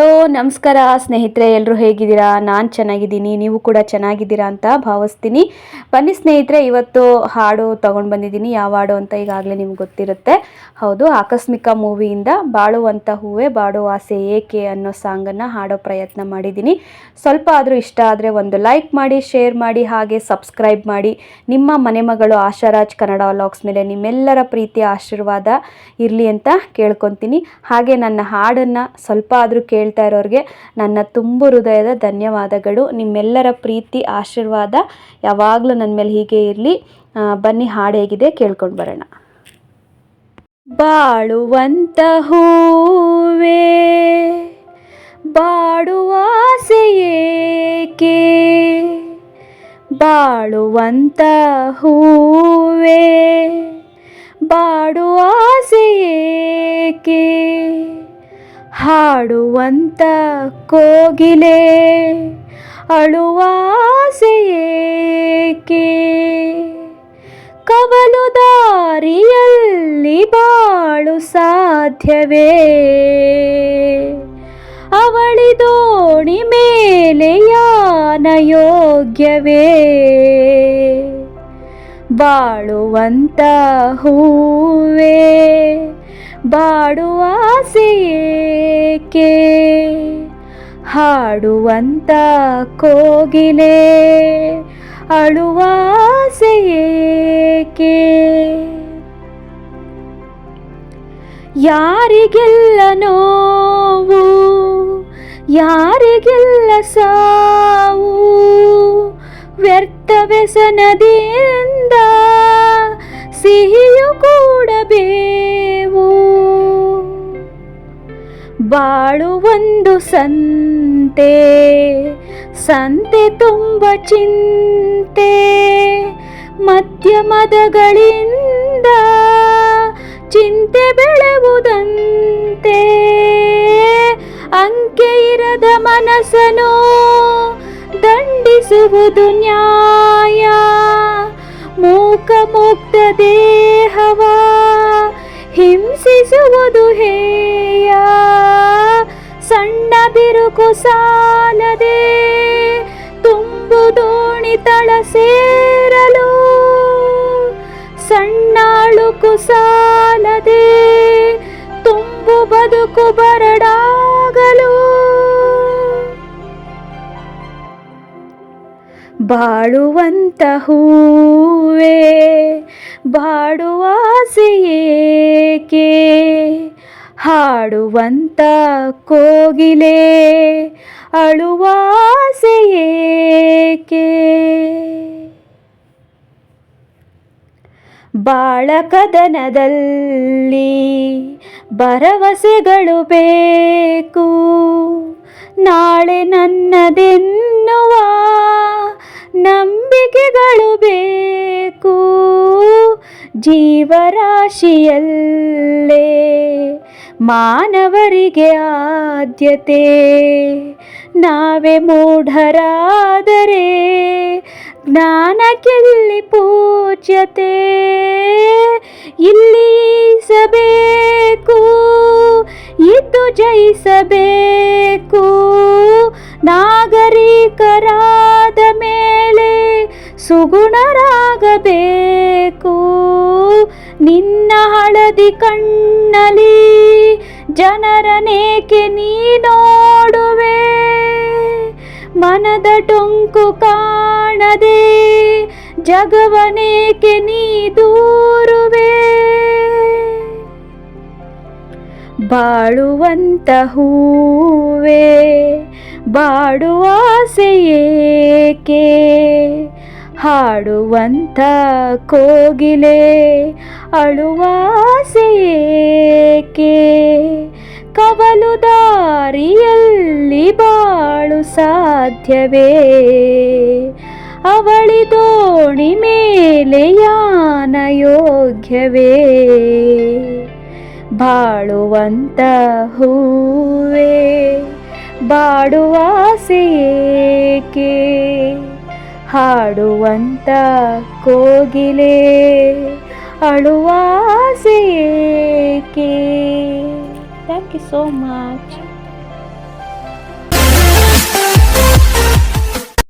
Hello, ನಮಸ್ಕಾರ ಸ್ನೇಹಿತರೆ ಎಲ್ಲರೂ ಹೇಗಿದ್ದೀರಾ? ನಾನು ಚೆನ್ನಾಗಿದ್ದೀನಿ, ನೀವು ಕೂಡ ಚೆನ್ನಾಗಿದ್ದೀರಾ ಅಂತ ಭಾವಿಸ್ತೀನಿ. ಬನ್ನಿ ಸ್ನೇಹಿತರೆ, ಇವತ್ತು ಹಾಡು ತೊಗೊಂಡು ಬಂದಿದ್ದೀನಿ. ಯಾವ ಹಾಡು ಅಂತ ಈಗಾಗಲೇ ನಿಮ್ಗೆ ಗೊತ್ತಿರುತ್ತೆ. ಹೌದು, ಆಕಸ್ಮಿಕ ಮೂವಿಯಿಂದ ಬಾಳುವಂಥ ಹೂವೇ ಬಾಡು ಆಸೆ ಏಕೆ ಅನ್ನೋ ಸಾಂಗನ್ನು ಹಾಡೋ ಪ್ರಯತ್ನ ಮಾಡಿದ್ದೀನಿ. ಸ್ವಲ್ಪ ಆದರೂ ಇಷ್ಟ ಆದರೆ ಒಂದು ಲೈಕ್ ಮಾಡಿ, ಶೇರ್ ಮಾಡಿ, ಹಾಗೆ ಸಬ್ಸ್ಕ್ರೈಬ್ ಮಾಡಿ. ನಿಮ್ಮ ಮನೆ ಮಗಳು ಆಶಾರಾಜ್ ಕನ್ನಡ ವ್ಲಾಗ್ಸ್ ಮೇಲೆ ನಿಮ್ಮೆಲ್ಲರ ಪ್ರೀತಿಯ ಆಶೀರ್ವಾದ ಇರಲಿ ಅಂತ ಕೇಳ್ಕೊತೀನಿ. ಹಾಗೆ ನನ್ನ ಹಾಡನ್ನು ಸ್ವಲ್ಪ ಆದರೂ ಕೇಳ್ತಾ ಇರೋರಿಗೆ ನನ್ನ ತುಂಬು ಹೃದಯದ ಧನ್ಯವಾದಗಳು. ನಿಮ್ಮೆಲ್ಲರ ಪ್ರೀತಿ, ಆಶೀರ್ವಾದ ಯಾವಾಗಲೂ ನನ್ನ ಮೇಲೆ ಹೀಗೆ ಇರಲಿ. ಬನ್ನಿ, ಹಾಡು ಹೇಗಿದೆ ಕೇಳ್ಕೊಂಡು ಬರೋಣ. ಬಾಳುವಂತ ಹೂವೇ ಬಾಡುವ ಆಸೆಯೇಕೆ ಬಾಳುವಂತ ಹೂವೇ ಬಾಡುವ ಆಸೆಯೇಕೆ ಹಾಡುವಂತ ಕೋಗಿಲೆ ಅಳುವಾಸೆಯೇಕೆ ಕವಲು ದಾರಿಯಲ್ಲಿ ಬಾಳು ಸಾಧ್ಯವೇ? ಅವಳಿ ದೋಣಿ ಮೇಲೆ ಯಾನ ಯೋಗ್ಯವೇ? ಬಾಳುವಂತ ಹೂವೇ ಬಾಡುವ ಆಸೆಯೇಕೆ ಹಾಡುವಂತ ಕೋಗಿಲೆ ಅಳುವ ಆಸೆಯೇಕೆ ಯಾರಿಗೆಲ್ಲ ನೋವು ಯಾರಿಗೆಲ್ಲ ಸಾವು ವ್ಯರ್ಥ ಬಾಳು ಒಂದು ಸಂತೆ ಸಂತೆ ತುಂಬ ಚಿಂತೆ. ಮಧ್ಯಮದಗಳಿಂದ ಚಿಂತೆ ಬೆಳೆವುದಂತೆ. ಅಂಕೆ ಇರದ ಮನಸ್ಸನು ದಂಡಿಸುವುದು ನ್ಯಾಯ. ಮೂಕ ಮುಕ್ತ ದೇಹವ ಹಿಂಸಿಸುವುದು ಬಿರುಕು ಸಾಲದೆ ತುಂಬು ದೋಣಿ ತಳ ಸೇರಲು ಸಣ್ಣಾಳು ಸಾಲದೆ ತುಂಬು ಬದುಕು ಬರಡಾಗಲು. ಬಾಳುವಂತ ಹೂವೇ ಬಾಡುವ ಆಸೆಯೇಕೆ ಹಾಡುವಂತ ಕೋಗಿಲೆ ಅಳುವಾಸೆಯೇಕೆ ಬಾಳಕದನದಲ್ಲಿ ಭರವಸೆಗಳು ಬೇಕು. ನಾಳೆ ನನ್ನದೆನ್ನುವ ನಂಬಿಕೆಗಳು ಬೇಕು. ಜೀವರಾಶಿಯಲ್ಲೇ ಮಾನವರಿಗೆ ಆದ್ಯತೆ. ನಾವೇ ಮೂಢರಾದರೆ ಜ್ಞಾನಕ್ಕೆಲ್ಲಿ ಪೂಜ್ಯತೆ. ಇಲ್ಲಿ ಸಬೇಕು ಇದ್ದು ಜಯಿಸಬೇಕು. ನಾಗರಿಕರಾದ ಮೇಲೆ ಸುಗುಣರಾಗಬೇಕು. ನಿನ್ನ ಹಳದಿ ಕಣ್ಣಲಿ ಜನರನೇಕೆ ನೀ ನೋಡುವೆ ಮನದ ಟೊಂಕು ಕಾಣದೆ ಜಗವನೇಕೆ ನೀ ದೂರುವೆ ಬಾಳುವಂತ ಹೂವೆ, ಬಾಡುವ ಆಸೆಯೇಕೆ ಹಾಡುವಂತ ಕೋಗಿಲೆ, ಅಳುವ ಆಸೆಯೇಕೆ ಕವಲು ದಾರಿಯಲ್ಲಿ ಬಾಳು ಸಾಧ್ಯವೇ? ಅವಳಿ ದೋಣಿ ಮೇಲೆ ಯಾನ ಯೋಗ್ಯವೇ? ಬಾಳುವಂತ ಹೂವೆ, ಬಾಡುವ ಹಾಡುವಂತ ಕೋಗಿಲೆ take care. Thank you so much.